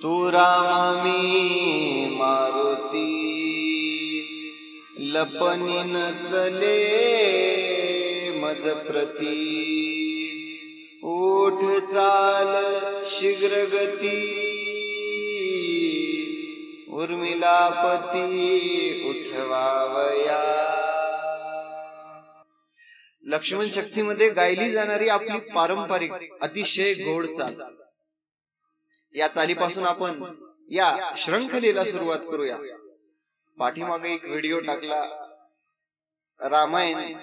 तू राम मी मारुती लपनी नचले मज प्रती ओठ चाल शीघ्र गती उर्मिलापती उठवावया लक्ष्मण शक्तीमध्ये गायली जाणारी आपली पारंपरिक अतिशय गोड चाल. या चालीपासून आपण या श्रंखलेला सुरुवात करूया. पाठीमागे एक व्हिडिओ टाकला. रामायण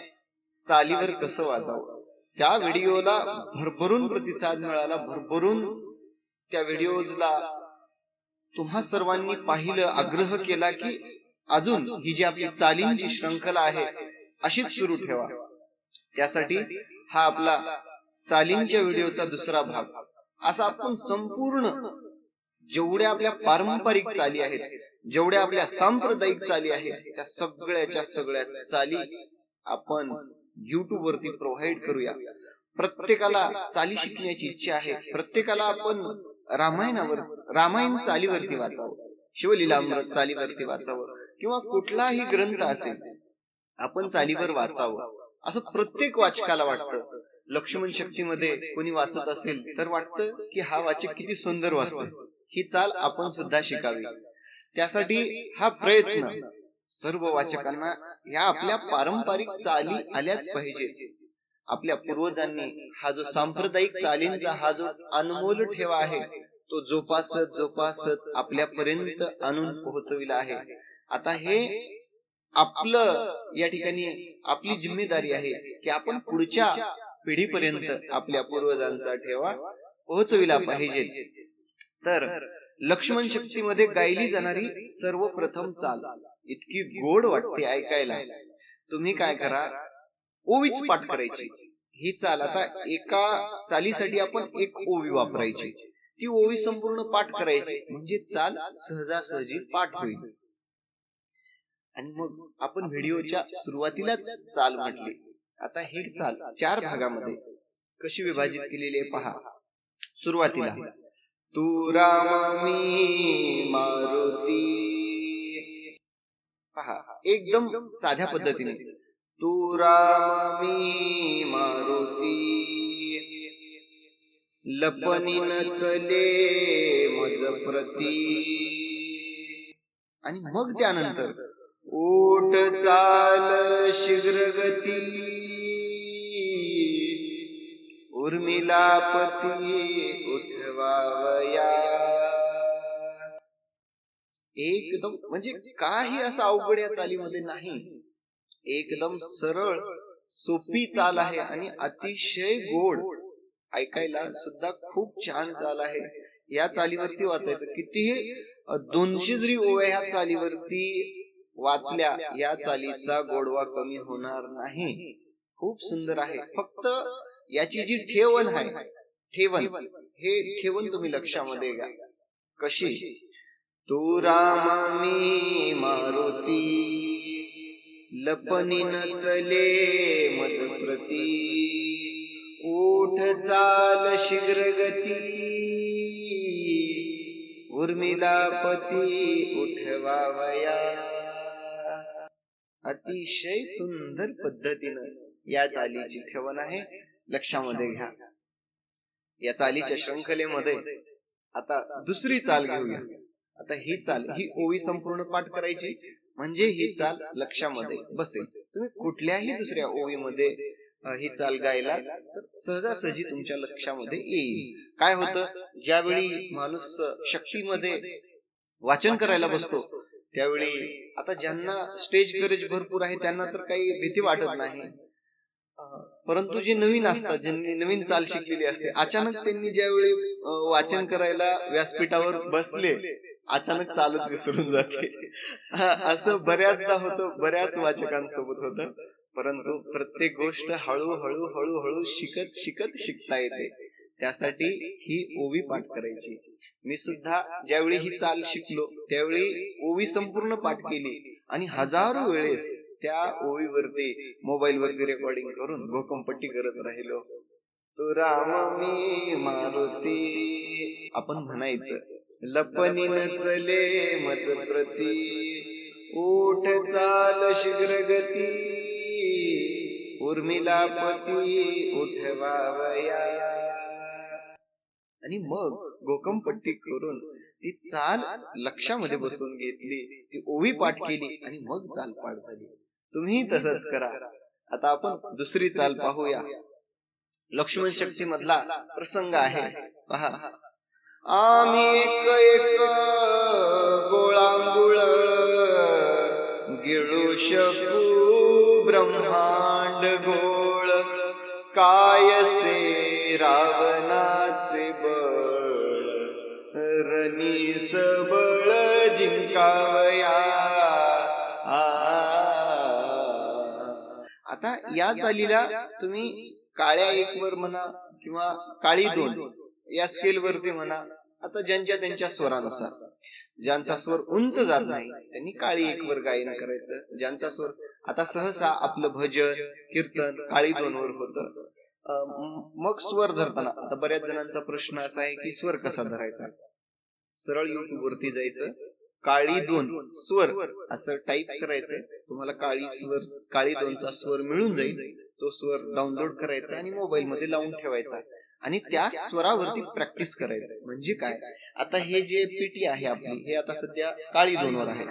चालीवर कसं वाजावं? त्या व्हिडिओला भरभरून प्रतिसाद मिळाला. भरभरून त्या व्हिडिओजला तुम्हा सर्वांनी पाहिलं आग्रह केला की अजून ही जी आपली चालींची श्रंखला आहे अशीच सुरू ठेवा. त्यासाठी हा आपला चालींच्या व्हिडिओचा दुसरा भाग. असा आपण संपूर्ण जेवढ्या आपल्या पारंपरिक चाली आहेत जेवढ्या आपल्या सांप्रदायिक चाली आहेत त्या सगळ्याच्या सगळ्या चाली आपण युट्यूब वरती प्रोव्हाइड करूया. प्रत्येकाला चाली शिकण्याची इच्छा आहे. प्रत्येकाला आपण रामायणावर रामायण चालीवरती वाचावं शिवलीलामृत चालीवरती वाचावं किंवा कुठलाही ग्रंथ असेल आपण चालीवर वाचावं. असं प्रत्येक वाचकाला वाटतं. लक्ष्मण शक्तीमध्ये कोणी वाचत असेल तर वाटतं की हा वाचक किती सुंदर वाचतो. ही चाल आपण सुद्धा शिकावी. त्यासाठी हा प्रयत्न. सर्व वाचकांना या आपल्या पारंपरिक चाली आल्याच पाहिजे आपल्या पूर्वजांनी हा जो सांप्रदायिक चालींचा हा जो अनमोल ठेवा आहे तो जोपासत जोपासत आपल्यापर्यंत आणून पोहोचविला आहे. आता हे आपलं या ठिकाणी आपली जिम्मेदारी आहे की आपण पुढच्या पिढीपर्यंत आपल्या पूर्वजांचा ठेवा पोहोचविला पाहिजे. तर लक्ष्मण शक्तीमध्ये गायली जाणारी सर्वप्रथम चाल इतकी गोड वाटते ऐकायला. तुम्ही काय करा? ओवीच पाठ करायची. ही चाल आता एका चालीसाठी आपण एक ओवी वापरायची. ती ओवी संपूर्ण पाठ करायची. म्हणजे चाल सहजासहजी पाठ होईल. आणि मग आपण व्हिडिओच्या सुरुवातीलाच चाल म्हटली. आता ही चाल चार भागामध्ये कशी विभाजित केलेली आहे पहा. सुरुवातीला. तू राम मी मारुती. पहा एकदम साध्या पद्धतीने. तू राम मी मारुती लपनी नचले मज प्रती. आणि मग त्यानंतर ओट चाल शीघ्र गती उर्मिलापती उठवावया। एकदम म्हणजे काही असं अवघड या चालीमध्ये नाही. एकदम सरळ सोपी चाल आहे आणि अतिशय गोड. ऐकायला सुद्धा खूप छान चाल आहे. या चालीवरती वाचायचं. कितीही दोनशे जरी ओव्या ह्या चालीवरती वाचल्या या चालीचा गोडवा कमी होणार नाही. खूप सुंदर आहे. फक्त याची जी ठेवण आहे ठेवण हे ठेवण तुम्ही लक्षामध्ये घ्या. कशी? तू राम मी मारुती लपनी नचले मज प्रती ओठ चाल शीघ्र गती उर्मिलापती उठवावया अतिशय सुंदर पद्धतीनं या चालीची ठेवण आहे. लक्षामध्ये घ्या. या चालीच्या श्रंखलेमध्ये आता दुसरी चाल घेऊया. आता ही चाल ही ओवी संपूर्ण पाठ करायची. म्हणजे ही चाल लक्षामध्ये बसेल. तुम्ही कुठल्याही दुसऱ्या ओवीमध्ये ही चाल गायला तर सहजासहजी तुमच्या लक्षामध्ये येईल. काय होतं? ज्यावेळी माणूस शक्तीमध्ये वाचन करायला बसतो त्यावेळी आता ज्यांना स्टेज करेज भरपूर आहे त्यांना तर काही भीती वाटत नाही. परंतु जे नवीन असतात ज्यांनी नवीन चाल शिकलेली असते अचानक त्यांनी ज्यावेळी वाचन करायला व्यासपीठावर बसले अचानक चालच विसरून जाते. असं बऱ्याचदा होतं बऱ्याच वाचकांसोबत होतं. परंतु प्रत्येक गोष्ट हळूहळू हळूहळू शिकत शिकत शिकता येते. त्यासाठी ही ओवी पाठ करायची. मी सुद्धा ज्यावेळी ही चाल शिकलो त्यावेळी ओवी संपूर्ण पाठ केली. आणि हजारो वेळेस त्या ओवीवरती मोबाईल वरती रेकॉर्डिंग करून घोकंपट्टी करत राहिलो. तो राम मी मारुती. आपण म्हणायचं लपनीन चले मज प्रती ओठ चाल शीघ्र गती उर्मिला पती उठवावया आणि मग गोकमपट्टी करून ती चाल लक्षामध्ये बसून घेतली ती ओवी पाठ केली आणि मग चाल पाठ झाली. तुम्ही तसंच करा. आता आपण दुसरी चाल पाहूया. लक्ष्मण शक्ती मधला प्रसंग आहे. पहा. आम्ही एक एक गोळांगुळ गिळू शकू ब्रह्मांड गोळ कायसे रावणाचे बळ? रणी सबळ जिंकावया. आता या चालीला तुम्ही काळ्या एक वर म्हणा किंवा काळी दोन या स्केल वरती म्हणा आता ज्यांच्या त्यांच्या स्वरानुसार. ज्यांचा स्वर उंच जात नाही त्यांनी काळी एक वर गायन करायचं. ज्यांचा स्वर आता सहसा आपलं भजन कीर्तन काळी दोन वर होत मग स्वर धरताना आता बऱ्याच जणांचा प्रश्न असा आहे की स्वर कसा धरायचा? सरळ युट्यूब वरती जायचं काळी दोन स्वर असं टाईप करायचं. तुम्हाला काळी स्वर काळी दोनचा स्वर मिळून जाईल. तो स्वर डाउनलोड करायचा आणि मोबाईल मध्ये लावून ठेवायचा. आणि त्या स्वरावरती प्रॅक्टिस करायचं. म्हणजे काय? आता हे जे पीटी आहे आपली हे आता सध्या काळी दोन वर आहे.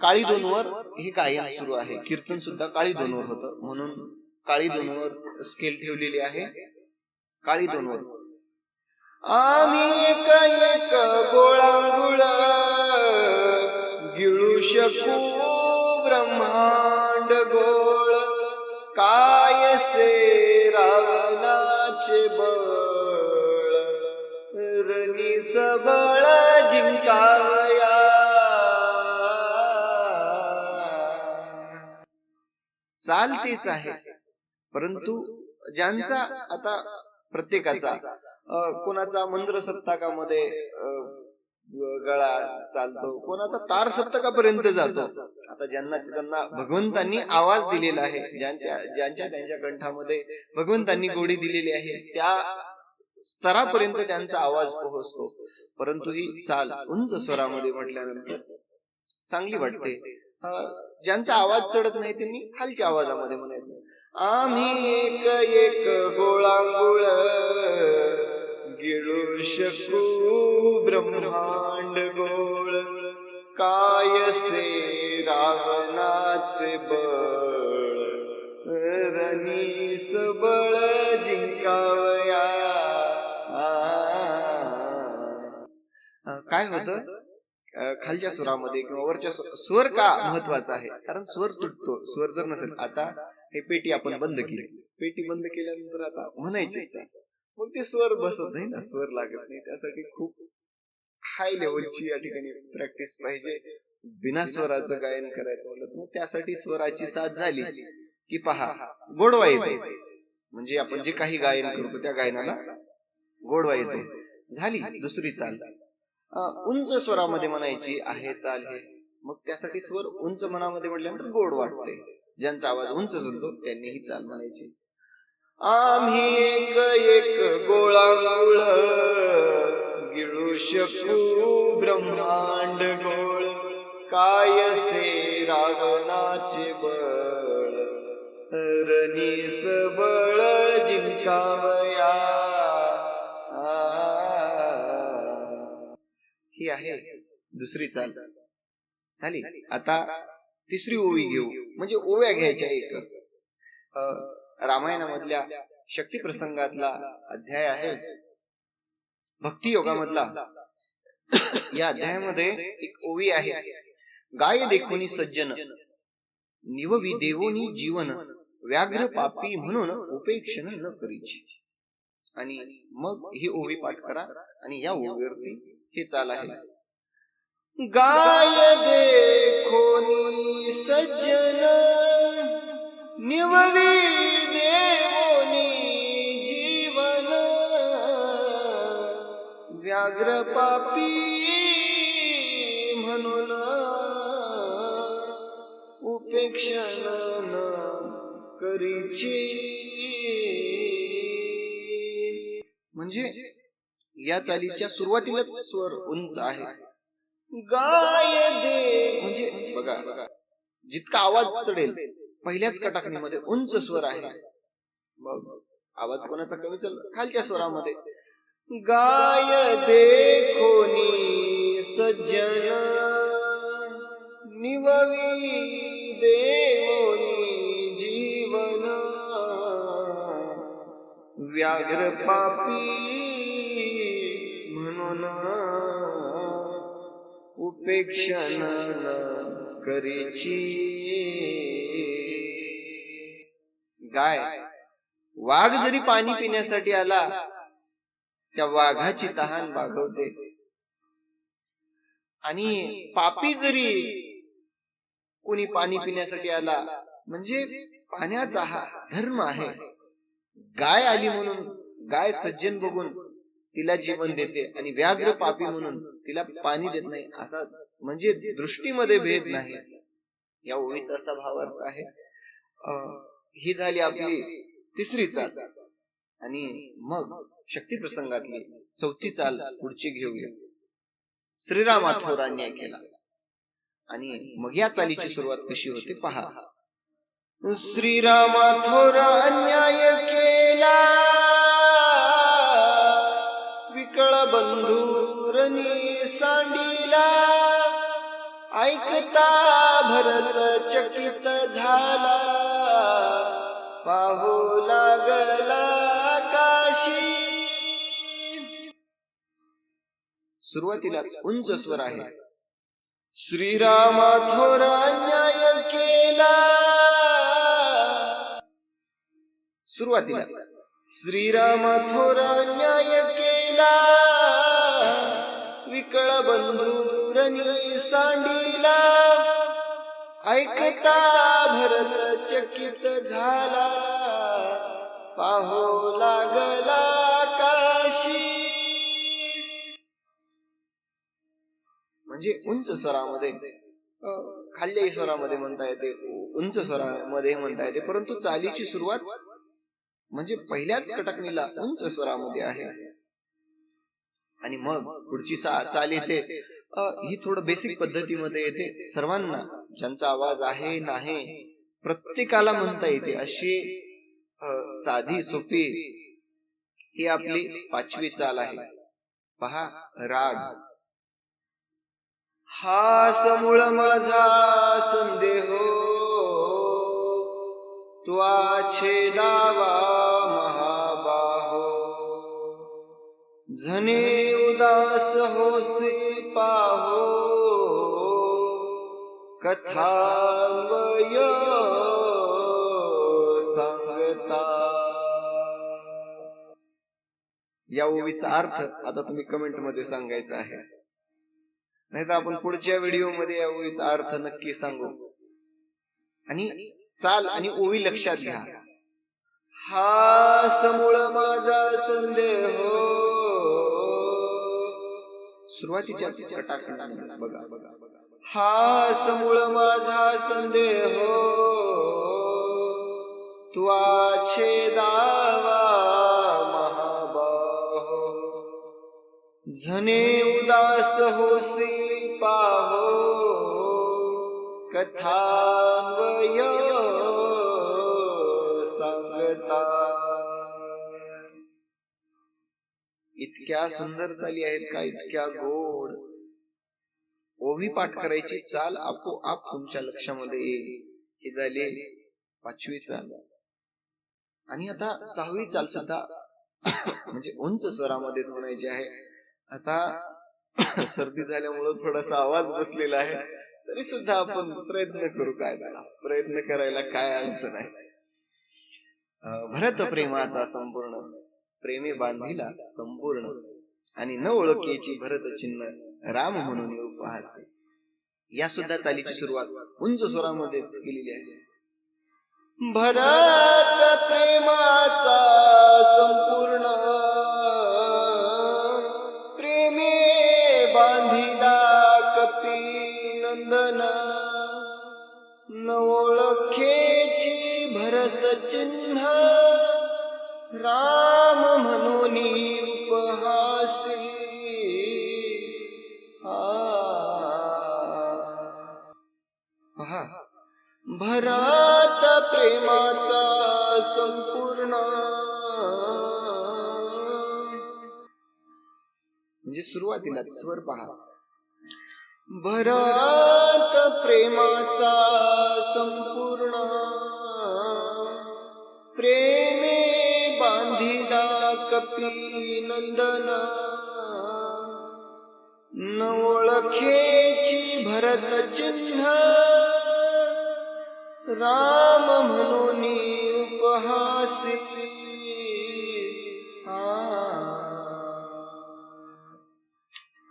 काळी दोन वर हे गायन सुरू आहे. कीर्तन सुद्धा काळी दोन वर होत. म्हणून काळी दोन वर स्केल ठेवलेली आहे. काळी दोन वर आम्ही गिळू शकू ब्रह्मांड गोळ कायसे रावणाचे बळ? रणी सबळ जिंकाया. चालतीच आहे परंतु ज्यांचा आता प्रत्येकाचा अं, कोणाचा मंत्र सप्ताकामध्ये गळा चालतो. कोणाचा तार सप्तकापर्यंत जातो. आता ज्यांना त्यांना भगवंतांनी आवाज दिलेला आहे ज्यांच्या ज्यांच्या त्यांच्या कंठामध्ये भगवंतांनी गोडी दिलेली आहे त्या स्तरापर्यंत त्यांचा आवाज पोहोचतो. परंतु ही चाल उंच स्वरामध्ये म्हटल्यानंतर चांगली वाटते. ज्यांचा आवाज चढत नाही त्यांनी खालच्या आवाजामध्ये म्हणायचं आम्ही एक एक गोळांगुळ गिळू शकू ब्रह्मांड गोळ कायसे रावणाचे बळ? रणी सबळ जिंकावया. काय होतं? खालच्या स्वरामध्ये किंवा वरच्या स्वर का महत्त्वाचा आहे? कारण स्वर तुटतो स्वर जर नसेल आता हे पेटी आपण बंद केली. पेटी बंद केल्यानंतर आता म्हणायचीच आहे. मग ते स्वर बसत नाही ना स्वर लागत नाही. त्यासाठी खूप हाय लेवलची या ठिकाणी प्रॅक्टिस पाहिजे. बिना स्वराचं गायन करायचं म्हटलं तर मग त्यासाठी स्वराची साथ झाली की पहा गोडवा येतो. म्हणजे आपण जे काही गायन करतो त्या गायनाला गोडवा येतो. झाली दुसरी चाल. उंच स्वरामध्ये म्हणायची आहे चाल हे. मग त्यासाठी स्वर उंच मनामध्ये म्हटल्यानंतर गोड वाटते. ज्यांचा आवाज उंच झुलतो त्यांनी ही चाल म्हणायची. आम्ही एक एक गोळांगुळ गिळू शकू ब्रह्मांड गोळ. कायसे रावणाचे बळ? रणी सबळ जिंकावया. ही आहे दुसरी चाल. झाली. आता तिसरी ओवी घेऊ. म्हणजे ओव्या घ्यायच्या एक. रामायणामधल्या शक्ती प्रसंगातला अध्याय आहे. भक्ती योगामधला या अध्यायामध्ये एक ओवी आहे. गाय देखोनी सज्जन निववी देवोनी जीवन व्याघ्र पापी म्हणून उपेक्षण न करीची आणि मग ही ओवी पाठ करा आणि या ओवीवरती हे चाल आहे. गाय देखोनी सज्जन निववी देवोनी जीवन। व्याघ्र पापी म्हणून उपेक्षण करीची। म्हणजे या चालीच्या सुरुवातीलाच स्वर उंच आहे। गाय दे। म्हणजे बघा जितका आवाज चढेल पहिल्याच कटाकणीमध्ये उंच स्वर आहे. मग आवाज कोणाचा कमी चल खालच्या स्वरामध्ये? गाय देखोनी सज्जन निववी देवोनी जीवन. व्याघ्र पापी म्हणून उपेक्षण न करीची. गाय. वाघ जरी पाणी पिण्यासाठी आला त्या वाघाची तहान भागवते आणि पापी जरी कोणी पाणी पिण्यासाठी आला म्हणजे पाण्याचा हा धर्म आहे. गाय आली म्हणून गाय सज्जन बघून तिला जीवन देते आणि व्याघ्र पापी म्हणून तिला पाणी देत नाही असा म्हणजे दृष्टीमध्ये भेद नाही. या ओळीचा असा भावार्थ आहे. अं, ही झाली आपली तिसरी चाल. आणि मग शक्ती प्रसंगातली चौथी चाल पुढची घेऊया. श्रीराम थोर अन्याय केला. आणि मग या चालीची सुरुवात कशी होते पहा. श्रीराम थोर अन्याय केला. विकळ बंधुरनी सांडिला. ऐकता भरत चकित झाला. पाहू लागला काशी सुरुवातीलाच उंच स्वर आहे. श्रीरामा थोर अन्याय केला. सुरुवातीलाच श्रीरामा थोर अन्याय केला. विकळ बंधुरनी सांडिला. ऐकता भरत चकित झाला. पाहो लागला काशी. म्हणजे उंच स्वरामध्ये अं, खाल्ल्याही स्वरामध्ये म्हणता येते उंच स्वरामध्ये म्हणता येते परंतु चालीची सुरुवात म्हणजे पहिल्याच कटकणीला उंच स्वरामध्ये आहे. आणि मग पुढची सा चाल येते. ही थोडं बेसिक पद्धतीमध्ये येते. सर्वांना ज्यांचा आवाज आहे नाही प्रत्येकाला म्हणता येते. अशी साधी सोपी ही आपली पाचवी चाल आहे. पहा राग. हा समूळ माझा संदेह. त्वा छेदावा महाबाहो. झने उदास होसे पाहो. कथावय सांगता। या ओवीचा अर्थ आता तुम्ही कमेंटमध्ये सांगायचा आहे. नाहीतर आपण पुढच्या व्हिडिओमध्ये या ओवीचा अर्थ नक्की सांगू. आणि चाल आणि ओवी लक्षात घ्या. हा समूळ माझा संदेह हो. सुरुवातीच्या बघा बघा. हा समूळ माझा संदेह हो. त्वा छेदावा महाबाहो. झने उदास होसी पाहो. कथान्वय सांगता. इतक्या सुंदर चाली आहेत का? इतक्या गोड ओवी पाठ करायची चाल आपोआप तुमच्या लक्षामध्ये येईल. हे झाले पाचवी चाल. आणि आता सहावी चाल सुद्धा म्हणजे उंच स्वरामध्येच म्हणायची आहे. आता सर्दी झाल्यामुळं थोडासा आवाज बसलेला आहे. तरी सुद्धा आपण प्रयत्न करू काय प्रयत्न करायला काय अडचण आहे? भरत प्रेमाचा संपूर्ण प्रेमी बांधिला संपूर्ण आणि न ओळखीची भरत चिन्ह राम म्हणून उपहास या सुद्धा चालीची सुरुवात उंच स्वरामध्येच केलेली आहे. भरत प्रेमाचा संपूर्ण प्रेमे बांधिला कपी नंदन न ओळखेची भरत चिन्ह राम म्हणून भरात प्रेमाचा संपूर्ण. म्हणजे सुरुवातीला स्वर पहा. भरात प्रेमाचा संपूर्ण. प्रेमे बांधिला कपी नंदन. न ओळखेची भरत चिन्ह. राम म्हणून उपहासी।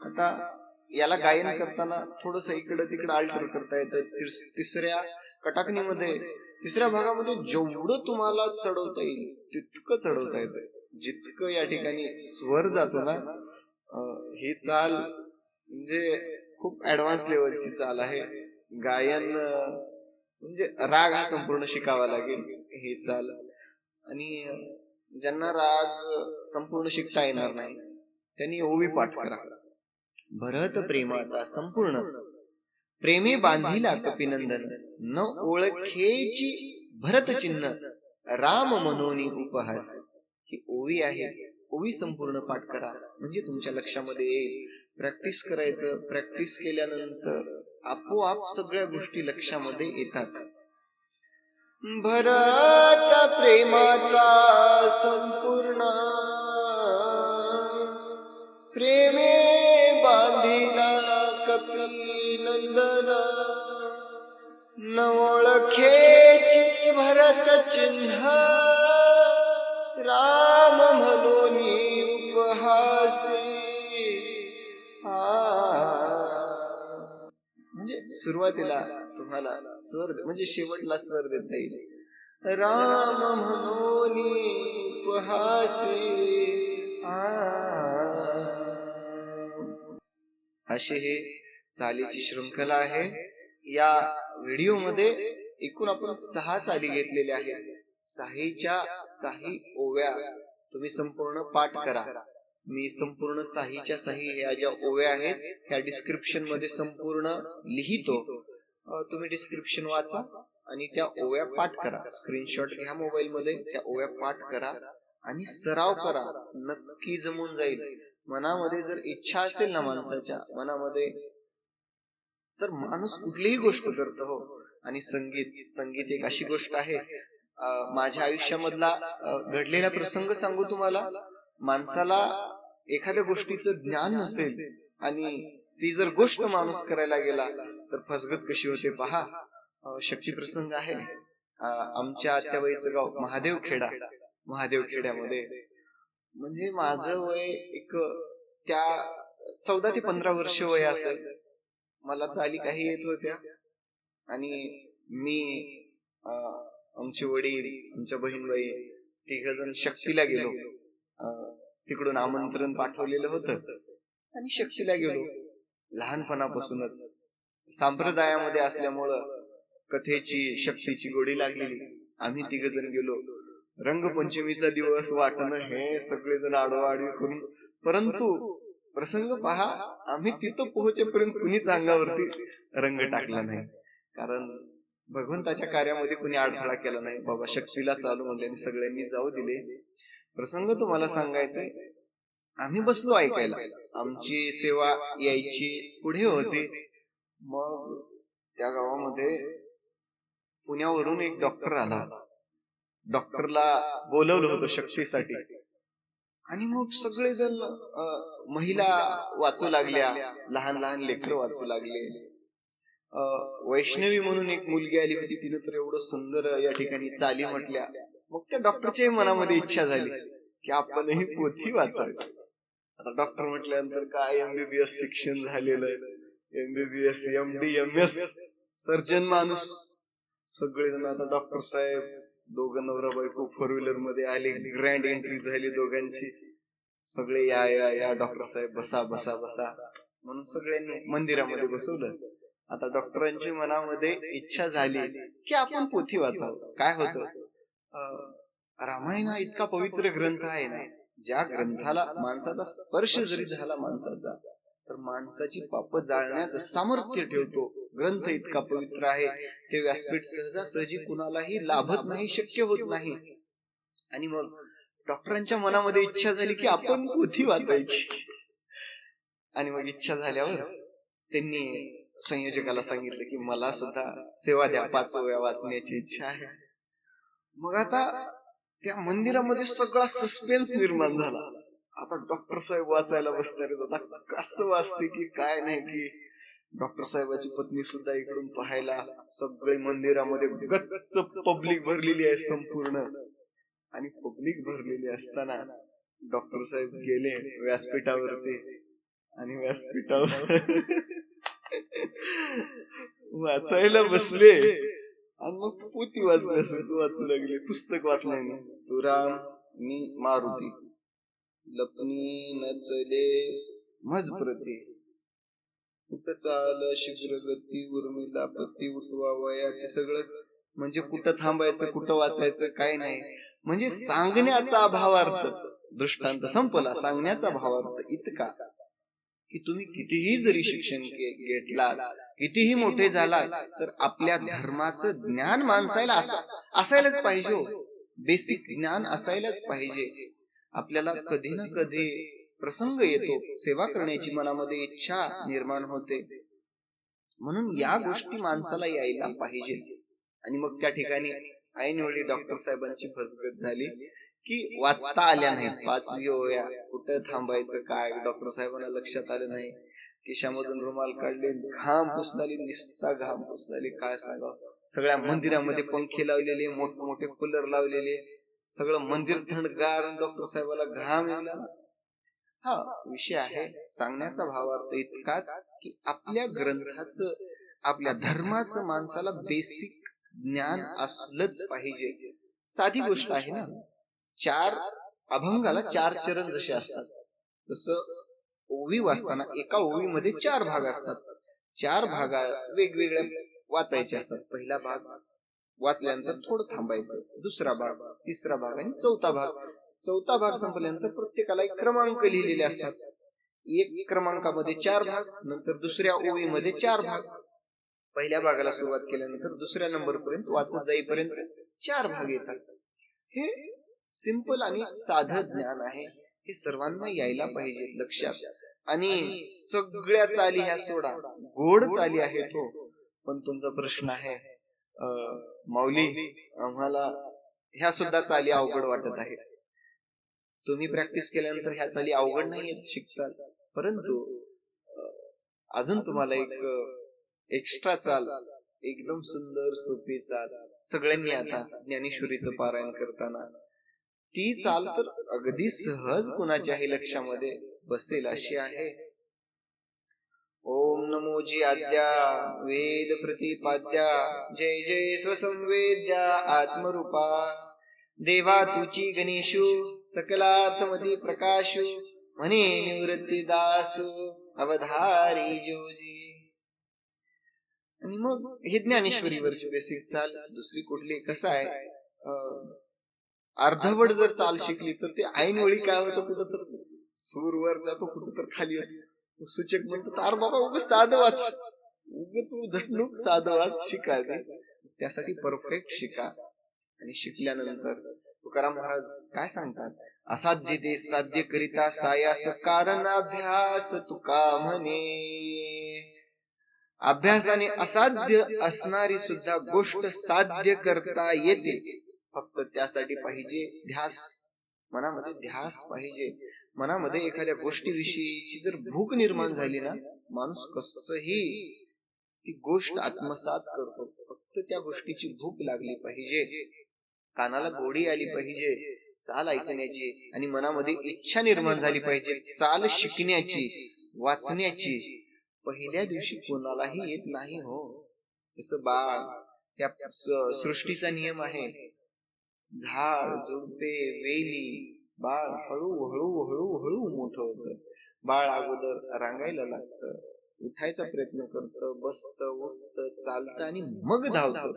आता याला गायन करताना थोडस इकडं तिकडं आल्टर करता येतं. तिस- तिसऱ्या कटाकणीमध्ये तिसऱ्या भागामध्ये जेवढं तुम्हाला चढवता येईल तितकं चढवता येतं. जितकं या ठिकाणी स्वर जातो ना ही चाल म्हणजे खूप ऍडव्हान्स लेवलची चाल आहे. गायन म्हणजे राग हा संपूर्ण शिकावा लागेल. हे चाल. आणि ज्यांना राग संपूर्ण शिकता येणार नाही त्यांनी ओवी पाठ करा. भरत प्रेमाचा संपूर्ण. प्रेमे बांधिला कपिनंदन न ओळखेची भरत चिन्ह. राम मनोनी उपहास. ही ओवी आहे. ओवी संपूर्ण पाठ करा. म्हणजे तुमच्या लक्षामध्ये येईल प्रॅक्टिस करायचं प्रॅक्टिस केल्यानंतर आपोआप सगळ्या गोष्टी लक्षामध्ये येतात. भरत प्रेमाचा संपूर्ण प्रेमे बांधिला कपी नंदन. नवळखेची भरत चिन्ह. रा सुरुवातीला तुम्हाला स्वर म्हणजे शेवटला स्वर देता येईल. राम म्हणून उपहासी अशी हे चालीची शृंखला आहे. या व्हिडिओमध्ये एकूण आपण सहा चाली घेतलेल्या आहेत. साहीच्या साही ओव्या तुम्ही संपूर्ण पाठ करा. मी संपूर्ण साहीच्या साही ह्या ज्या ओव्या आहेत ह्या डिस्क्रिप्शनमध्ये संपूर्ण लिहितो. तुम्ही डिस्क्रिप्शन वाचा आणि त्या ओव्या पाठ करा. स्क्रीनशॉट घ्या मोबाईल मध्ये त्या ओव्या पाठ करा आणि सराव करा. नक्की जमून जाईल. मनामध्ये जर इच्छा असेल ना माणसाच्या मनामध्ये तर माणूस कुठलीही गोष्ट करतो हो. आणि संगीत संगीत एक अशी गोष्ट आहे. माझ्या आयुष्यामधला घडलेला प्रसंग सांगू तुम्हाला. माणसाला एखाद्या गोष्टीचं ज्ञान नसेल आणि ती जर गोष्ट माणूस करायला गेला तर फसगत कशी होते पहा. शक्ती प्रसंग आहे. आमच्या आत्याबाईचं गाव महादेव खेडा. महादेव खेड्यामध्ये. म्हणजे माझं वय एक त्या चौदा ते पंधरा वर्ष वय असेल. मला चाली काही येत होत्या. आणि मी अं, आमचे वडील आमच्या बहीणबाई तिघ जण शक्तीला गेलो. तिकडून आमंत्रण पाठवलेलं होतं. आणि शक्तीला गेलो. लहानपणापासूनच. संप्रदायामध्ये असल्यामुळं कथेची शक्तीची गोडी लागलेली. आम्ही तिघ जण गेलो. रंगपंचमीचा दिवस वाटणं हे सगळेजण आडवाआडवी करून परंतु प्रसंग पहा आम्ही तिथं पोहोचेपर्यंत कुणीच अंगावरती रंग टाकला नाही. कारण भगवंताच्या कार्यामध्ये कुणी अडथळा केला नाही. बाबा शक्तीला चालू म्हणल्याने सगळ्यांनी जाऊ दिले. प्रसंग तुम्हाला सांगायचंय. आम्ही बसलो ऐकायला. आमची सेवा यायची पुढे होती. मग त्या गावामध्ये पुण्यावरून एक डॉक्टर आला. डॉक्टरला बोलवलं होतं शक्तीसाठी. आणि मग सगळेजण महिला वाचू लागल्या. लहान लहान लेकरं वाचू लागले. वैष्णवी म्हणून एक मुलगी आली होती. तिने तर एवढं सुंदर या ठिकाणी चाली म्हटल्या. मग त्या डॉक्टरच्याही मनामध्ये इच्छा झाली की आपणही पोथी वाचावी. आता डॉक्टर म्हटल्यानंतर काय एमबीबीएस शिक्षण झालेलं MBBS M D M S surgeon माणूस. सगळेजण आता डॉक्टर साहेब दोघं नवरा बायको फोर व्हीलरमध्ये आले ग्रँड एंट्री झाली दोघांची. सगळे या या या डॉक्टर साहेब बसा बसा बसा. म्हणून सगळ्यांनी मंदिरामध्ये बसवलं. आता डॉक्टरांची मनामध्ये इच्छा झाली की आपण पोथी वाचावं. काय होतं? रामायण हा इतका पवित्र ग्रंथ आहे ना ज्या ग्रंथाला माणसाचा स्पर्श जरी झाला माणसाचा तर माणसाची पाप जाळण्याचं सामर्थ्य ठेवतो. ग्रंथ इतका पवित्र आहे ते व्यासपीठ सहजासहजी कुणालाही लाभत नाही शक्य होत नाही. आणि मग डॉक्टरांच्या मनामध्ये इच्छा झाली की आपण पोथी वाचायची. आणि मग इच्छा झाल्यावर त्यांनी संयोजकाला सांगितलं की मला सुद्धा सेवा द्या पाचव्या वाचण्याची इच्छा आहे. मग आता त्या मंदिरामध्ये सगळा सस्पेन्स निर्माण झाला. आता डॉक्टर साहेब वाचायला बसणार आता कसं वाचते की काय नाही की? डॉक्टर साहेबाची पत्नी सुद्धा इकडून पाहायला सगळे मंदिरामध्ये गच्च पब्लिक भरलेली आहे संपूर्ण. आणि पब्लिक भरलेली असताना डॉक्टर साहेब गेले व्यासपीठावरती. आणि व्यासपीठावर वाचायला बसले. आणि मग पोती वाचण्यासारखं वाचू लागले. पुस्तक वाचल्याने तू राम मी मारुती. लपनी नचले मज प्रती कुठं चाल शीघ्र गती उर्मिला पती उठवा वया. ते सगळं म्हणजे कुठं थांबायचं कुठं वाचायचं काय नाही. म्हणजे सांगण्याचा भावार्थ दृष्टांत संपला. सांगण्याचा भावार्थ इतका की तुम्ही कितीही जरी शिक्षण घे- घेतलात कितीही मोठे झाला तर आपल्या धर्माचं ज्ञान माणसाला असायलाच पाहिजे हो. बेसिक ज्ञान असायलाच पाहिजे. आपल्याला कधी ना कधी प्रसंग येतो सेवा करण्याची मनामध्ये इच्छा निर्माण होते. म्हणून या गोष्टी माणसाला यायला पाहिजे आणि मग त्या ठिकाणी ऐनवेळी डॉक्टर साहेबांची फसगत झाली की वाचता आल्या नाही पाच ओव्या कुठं थांबायचं काय? डॉक्टर साहेबांना लक्षात आलं नाही. खिशामधून रुमाल काढले घाम पुसलाली निस्ता घाम पुसलाली काय सांगा सगळ्या मंदिरामध्ये पंखे लावलेले मोठे मोठे कूलर लावलेले सगळं मंदिर थंडगार डॉक्टर साहेबाला घाम येणार हा विषय आहे सांगण्याचा भावार्थ इतकाच की आपल्या ग्रंथाचं आपल्या धर्माचं माणसाला बेसिक ज्ञान असलंच पाहिजे. साधी गोष्ट आहे ना चार अभंगाला चार चरण जसे असतात. तसं ओवी वाचताना एका ओवीमध्ये चार भाग असतात. चार भागा वेगवेगळ्या वाचायचे असतात. पहिला भाग वाचल्यानंतर थोडं थांबायचं. दुसरा भाग तिसरा भाग आणि चौथा भाग. चौथा भाग संपल्यानंतर प्रत्येकाला एक क्रमांक लिहिलेले असतात. एक क्रमांकामध्ये चार भाग नंतर दुसऱ्या ओवीमध्ये चार भाग. पहिल्या भागाला सुरुवात केल्यानंतर दुसऱ्या नंबर पर्यंत वाचत जाईपर्यंत चार भाग येतात. हे सिंपल आणि साधं ज्ञान आहे. हे सर्वांना यायला पाहिजे लक्षात आणि सगळ्या चाली ह्या सोडा. गोड चाली आहे तो पण तुमचा प्रश्न आहे माऊली आम्हाला ह्या सुद्धा चाली अवघड वाटत आहे. तुम्ही प्रॅक्टिस केल्यानंतर ह्या चाली अवघड नाही शिकचाल परंतु अजून तुम्हाला एक एक्स्ट्रा चाल. एकदम सुंदर सोपी चाल. सगळ्यांनी आता ज्ञानेश्वरीचं पारायण करताना. ती चाल तर अगदी सहज कुणाच्याही लक्षामध्ये बसेल अशी आहे. ओम नमो जी आद्या वेद प्रतिपाद्या जय जय स्वसंवेद्या आत्मरूपा. देवा तुची गणेशू सकलात्मती प्रकाशू म्हणे निवृत्ती दासू अवधारी जोजी. आणि मग हे ज्ञानेश्वरीवरची बेसिक चाल दुसरी कुठली कसं आहे? अर्धवट जर चाल शिकली तर ते ऐनवेळी काय होतं कुठं तर? सूर वर जातो कुठं तर खाली. येतो सूचक म्हणतो तार बाबा उग साधं वाच. उग तू झटणूक साधं वाच शिका त्यासाठी परफेक्ट शिका. आणि शिकल्यानंतर तुकाराम महाराज काय सांगतात? असाध्य ते साध्य करिता सायास कारण अभ्यास तुका म्हणे. अभ्यासाने असाध्य असणारी सुद्धा गोष्ट साध्य करता येते. फक्त त्यासाठी पाहिजे ध्यास. मनामध्ये ध्यास पाहिजे. मनामध्ये एखाद्या गोष्टीविषयीची जर भूक निर्माण झाली ना माणूस कसही ती गोष्ट आत्मसात करतो. फक्त त्या गोष्टीची भूक लागली पाहिजे. कानाला गोडी आली पाहिजे चाल ऐकण्याची आणि मनामध्ये इच्छा निर्माण झाली पाहिजे. चाल शिकण्याची वाचण्याची. पहिल्या दिवशी कोणालाही येत नाही हो. जसं बाळ त्या सृष्टीचा नियम आहे. झाड झुडपे वेली बाळ हळू हळू हळू हळू मोठं होत. बाळ अगोदर रांगायला लागतं उठायचा प्रयत्न करतं बसत उठत चालतं आणि मग धावतं.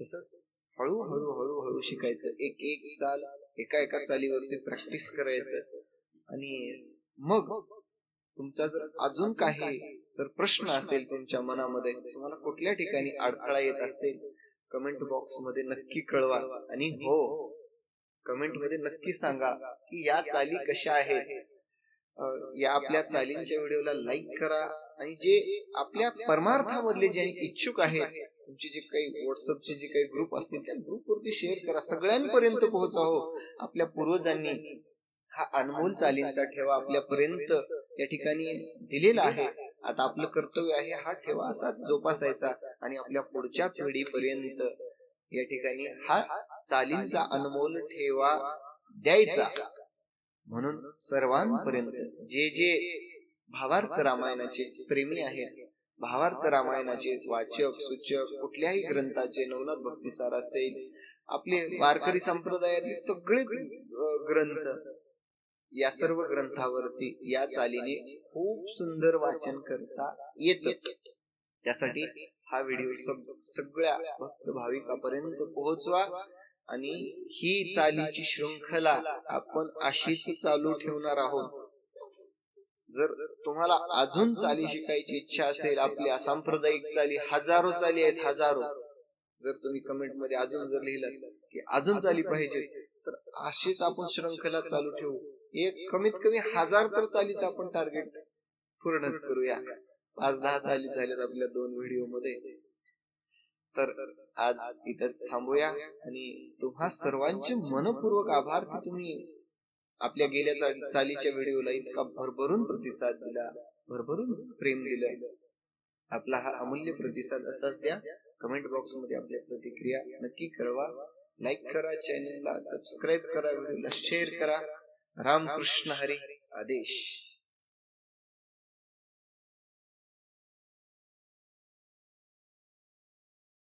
तसंच हळू हळू हळू हळू शिकायचं. एक एक चाल एका एका चालीवरती प्रॅक्टिस करायचं. आणि मग तुमचा जर अजून काही जर प्रश्न असेल तुमच्या मनामध्ये तुम्हाला कुठल्या ठिकाणी अडथळा येत असेल कमेंट बॉक्समध्ये नक्की कळवा. आणि हो कमेंटमध्ये नक्की सांगा की या चाली कशा आहेत. या आपल्या चालींच्या व्हिडिओला लाईक करा आणि जे आपल्या परमार्थामधले जे इच्छुक आहेत तुमचे जे काही व्हॉट्सअपचे जे काही ग्रुप असतील त्या ग्रुपवरती शेअर करा. सगळ्यांपर्यंत पोहोचावं. आपल्या पूर्वजांनी हा अनमोल चालींचा ठेवा आपल्यापर्यंत या ठिकाणी दिलेला आहे. आता आपलं कर्तव्य आहे हा ठेवा असाच जोपासायचा आणि आपल्या पुढच्या पिढीपर्यंत या ठिकाणी हा चालींचा अनमोल ठेवा द्यायचा. म्हणून सर्वांपर्यंत जे जे भावार्थ रामायणाचे प्रेमी आहेत भावार्थ रामायणाचे वाचक सूचक कुठल्याही ग्रंथाचे नवनाथ भक्तिसार असेल आपले वारकरी संप्रदायातील सगळेच ग्रंथ या सर्व ग्रंथावरती या चालीने खूप सुंदर वाचन करता येत. त्यासाठी हा व्हिडिओ सगळ्या भक्त भाविकापर्यंत पोहोचवा आणि ही चालीची शृंखला आपण अशीच चालू ठेवणार आहोत. जर तुम्हाला अजून चाली शिकायची इच्छा असेल आपल्या सांप्रदायिक चाली हजारो चाली आहेत हजारो. जर तुम्ही कमेंटमध्ये अजून जर लिहिलं की अजून चाली पाहिजे तर अशीच आपण शृंखला चालू ठेवू. एक कमीत कमी हजार तर चालीचं आपण टार्गेट पूर्णच करूया. पाच दहा चाली झाल्यात आपल्या दोन व्हिडिओमध्ये. तर आज इथंच थांबूया आणि तुम्हा सर्वांचे मनपूर्वक आभार की तुम्ही आपल्या गेल्या चालीच्या व्हिडिओला इतका भरभरून प्रतिसाद दिला भरभरून प्रेम दिलं. आपला हा अमूल्य प्रतिसाद असाच द्या. कमेंट बॉक्समध्ये आपल्या प्रतिक्रिया नक्की कळवा. लाईक करा चॅनलला सबस्क्राईब करा व्हिडिओला शेअर करा. रामकृष्ण हरी आदेश.